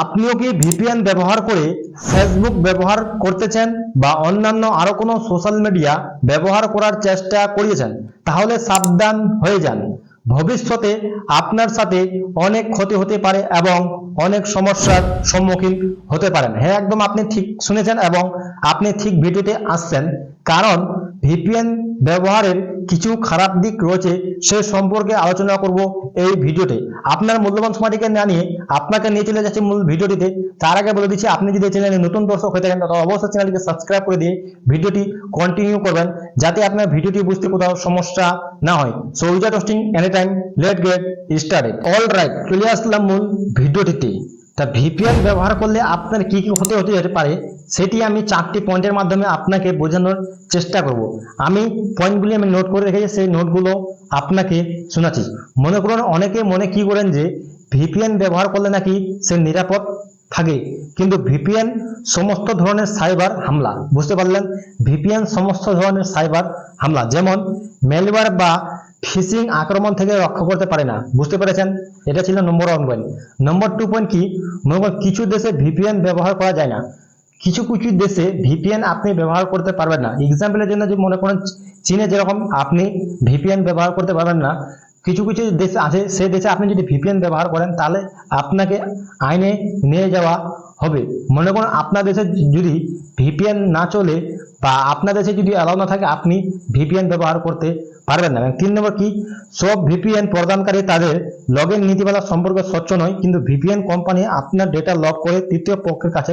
আপনিও কি ভিপিএন ব্যবহার করে ফেসবুক ব্যবহার করতেছেন বা অন্যান্য আরও কোনো সোশ্যাল মিডিয়া ব্যবহার করার চেষ্টা করিয়েছেন? তাহলে সাবধান হয়ে যান। ভবিষ্যতে আপনার সাথে অনেক ক্ষতি হতে পারে এবং অনেক সমস্যার সম্মুখীন হতে পারেন। হ্যাঁ একদম আপনি ঠিক শুনেছেন এবং আপনি ঠিক ভিডিওতে আসছেন। কারণ ভিপিএন ব্যবহারের কিছু খারাপ দিক রয়েছে, সে সম্পর্কে আলোচনা করব এই ভিডিওতে। আপনার মূল্যবান সময়টিকে না নিয়ে আপনাকে নিয়ে চলে যাচ্ছে মূল ভিডিওটিতে। তার আগে বলে দিচ্ছি, আপনি যদি চ্যানেলে নতুন দর্শক হয়ে থাকেন তাহলে অবশ্যই চ্যানেলটিকে সাবস্ক্রাইব করে দিয়ে ভিডিওটি কন্টিনিউ করবেন, যাতে আপনার ভিডিওটি বুঝতে কোথাও সমস্যা না হয়। So উইজার wasting any time let get started all right চলে আসলাম মূল ভিডিওটিতে। তা ভিপিএন ব্যবহার করলে আপনার কি কি ক্ষতি হতে যেতে পারে, সেটি আমি চারটি পয়েন্টের মাধ্যমে আপনাকে বোঝানোর চেষ্টা করব। আমি পয়েন্টগুলি আমি নোট করে রেখেছি, সেই নোটগুলো আপনাকে শোনাচ্ছি। মনে করুন, অনেকে মনে কি করেন যে ভিপিএন ব্যবহার করলে নাকি সে নিরাপদ থাকে, কিন্তু ভিপিএন সমস্ত ধরনের সাইবার হামলা, বুঝতে পারলেন? ভিপিএন সমস্ত ধরনের সাইবার হামলা, যেমন মেলওয়্যার বা ফিশিং আক্রমণ থেকে রক্ষা করতে পারে না। বুঝতে পেরেছেন? এটা ছিল number one point number two point কি? মনে করুন, কিছু দেশে ভিপিএন ব্যবহার করা যায় না। কিছু কিছু দেশে ভিপিএন আপনি ব্যবহার করতে পারবেন না। এক্সাম্পলের জন্য যে মনে করেন, চীনে যেরকম আপনি ভিপিএন ব্যবহার করতে পারবেন না, কিছু কিছু দেশ আছে সেই দেশে আপনি যদি ভিপিএন ব্যবহার করেন, তাহলে আপনাকে আইনে নিয়ে যাওয়া হবে। মনে করুন আপনার দেশে যদি ভিপিএন না চলে বা আপনার দেশে যদি অ্যালাউ না থাকে, আপনি ভিপিএন ব্যবহার করতে পারবেন না। তিন নম্বর কি? সব ভিপিএন প্রদানকারী তাদের লগ ইন নীতিমালা সম্পর্কে স্বচ্ছ নয়, কিন্তু ভিপিএন কোম্পানি আপনার ডেটা লক করে তৃতীয় পক্ষের কাছে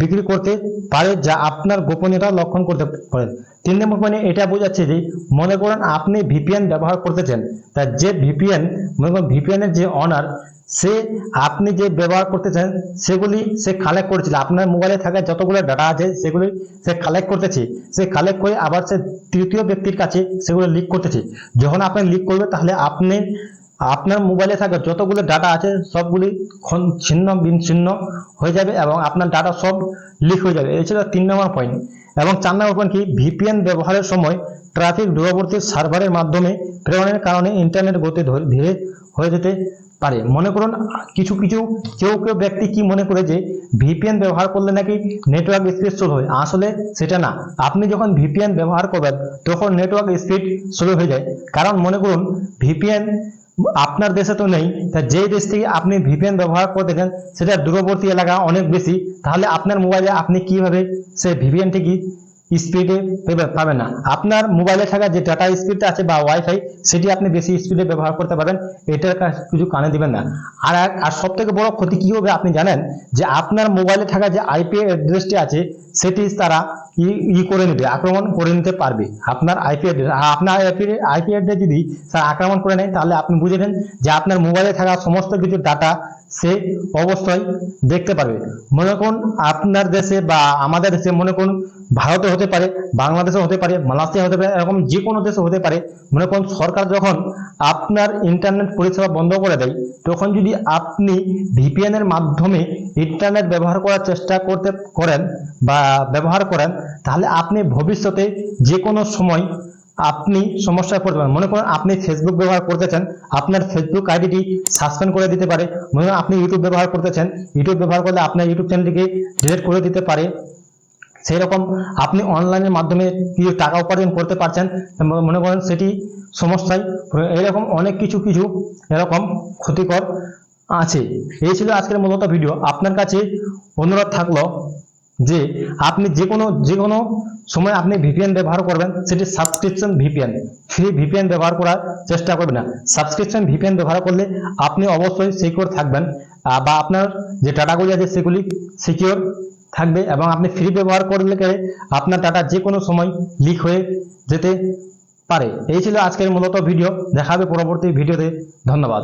বিক্রি করতে পারে, যা আপনার গোপনীয়তা লক্ষণ করতে পারে। তিন নম্বর পয়েন্টে এটা বোঝাচ্ছে যে, মনে করেন আপনি ভিপিএন ব্যবহার করতেছেন, তা যে ভিপিএন মনে করেন ভিপিএনের যে অনার সে আপনি যে ব্যবহার করতেছেন সেগুলি সে কালেক্ট করেছিল। আপনার মোবাইলে থাকা যতগুলো ডাটা আছে, সেগুলি সে কালেক্ট করতেছে। সে কালেক্ট করে আবার সে তৃতীয় ব্যক্তির কাছে সেগুলো লিক করতেছে। যখন আপনি লিক করবে তাহলে আপনি, আপনার মোবাইলে থাকা যতগুলো ডাটা আছে, সবগুলি ছিন্ন বিচ্ছিন্ন হয়ে যাবে এবং আপনার ডাটা সব লিক হয়ে যাবে। এই ছিল তিন নম্বর পয়েন্ট এবং চার নম্বর পয়েন্ট কি? ভিপিএন ব্যবহারের সময় ট্রাফিক দূরবর্তী সার্ভারের মাধ্যমে প্রেরণের কারণে ইন্টারনেট গতি ধীরে হয়ে যেতে পারে। মনে করুন, কিছু কিছু কেউ কেউ ব্যক্তি কি মনে করে যে ভিপিএন ব্যবহার করলে নাকি নেটওয়ার্ক স্পিড স্লো হয় আসলে সেটা না। আপনি যখন ভিপিএন ব্যবহার করবেন, তখন নেটওয়ার্ক স্পিড স্লো হয়ে যায়। কারণ মনে করুন ভিপিএন আপনার দেশে তো নেই, তা যেই দেশ থেকে আপনি ভিপিএন ব্যবহার করতে চান সেটা দূরবর্তী এলাকা অনেক বেশি। তাহলে আপনার মোবাইলে আপনি কীভাবে সে ভিপিএনটি কি স্পিডে পাবেন না। আপনার মোবাইলে থাকা যে ডাটা স্পিডটা আছে বা ওয়াইফাই সেটি আপনি বেশি স্পিডে ব্যবহার করতে পারবেন। এটার কিছু কানে দিবেন না। আর এক- আর সব থেকে বড় ক্ষতি কি হবে আপনি জানেন? যে আপনার মোবাইলে থাকা যে আইপি অ্যাড্রেসটি আছে, সেটি তারা ই ই করে নেবে, আক্রমণ করে নিতে পারবে। আপনার আইপি অ্যাড্রেস আপনার আইপি অ্যাড্রেস যদি তারা আক্রমণ করে নেয়, তাহলে আপনি বুঝে নেন যে আপনার মোবাইলে থাকা সমস্ত কিছু ডাটা সে অবশ্যই দেখতে পারবে। মনে করুন আপনার দেশে বা আমাদের দেশে মনে করুন ভারতে হতে পারে বাংলাদেশে হতে পারে মালয়েশিয়া হতে পারে, এরকম যে কোনো দেশে হতে পারে, মনে করুন সরকার যখন আপনার ইন্টারনেট পরিষেবা বন্ধ করে দেয়, তখন যদি আপনি ভিপিএন এর মাধ্যমে ইন্টারনেট ব্যবহার করার চেষ্টা করতে করেন বা ব্যবহার করেন, তাহলে আপনি ভবিষ্যতে যে কোনো সময় আপনি সমস্যায় পড়তে পারেন। মনে করেন আপনি ফেসবুক ব্যবহার করতেছেন, আপনার ফেসবুক আইডিটি সাসপেন্ড করে দিতে পারে। মনে করুন আপনি ইউটিউব ব্যবহার করতেছেন ইউটিউব ব্যবহার করলে আপনার ইউটিউব চ্যানেলটিকে ডিলিট করে দিতে পারে। সেই রকম আপনি অনলাইনের মাধ্যমে কিছু টাকা উপার্জন করতে পারছেন, মনে করেন সেটি সমস্যায় এরকম অনেক কিছু কিছু এরকম ক্ষতিকর আছে। এই ছিল আজকের মূলত ভিডিও আপনার কাছে অনুরোধ থাকল যে আপনি যে কোনো যে কোনো সময় আপনি ভিপিএন ব্যবহার করবেন, সেটি সাবস্ক্রিপশন ভিপিএন ফ্রি ভিপিএন ব্যবহার করার চেষ্টা করবেন না। সাবস্ক্রিপশন ভিপিএন ব্যবহার করলে আপনি অবশ্যই সিকিউর থাকবেন বা আপনার যে টাটাগুলি আছে সেগুলি সিকিউর থাকবে এবং আপনি ফ্রি ব্যবহার করলে আপনার টাটা যে কোনো সময় লিক হয়ে যেতে পারে। এই ছিল আজকের মূলত ভিডিও দেখাবে পরবর্তী ভিডিওতে ধন্যবাদ।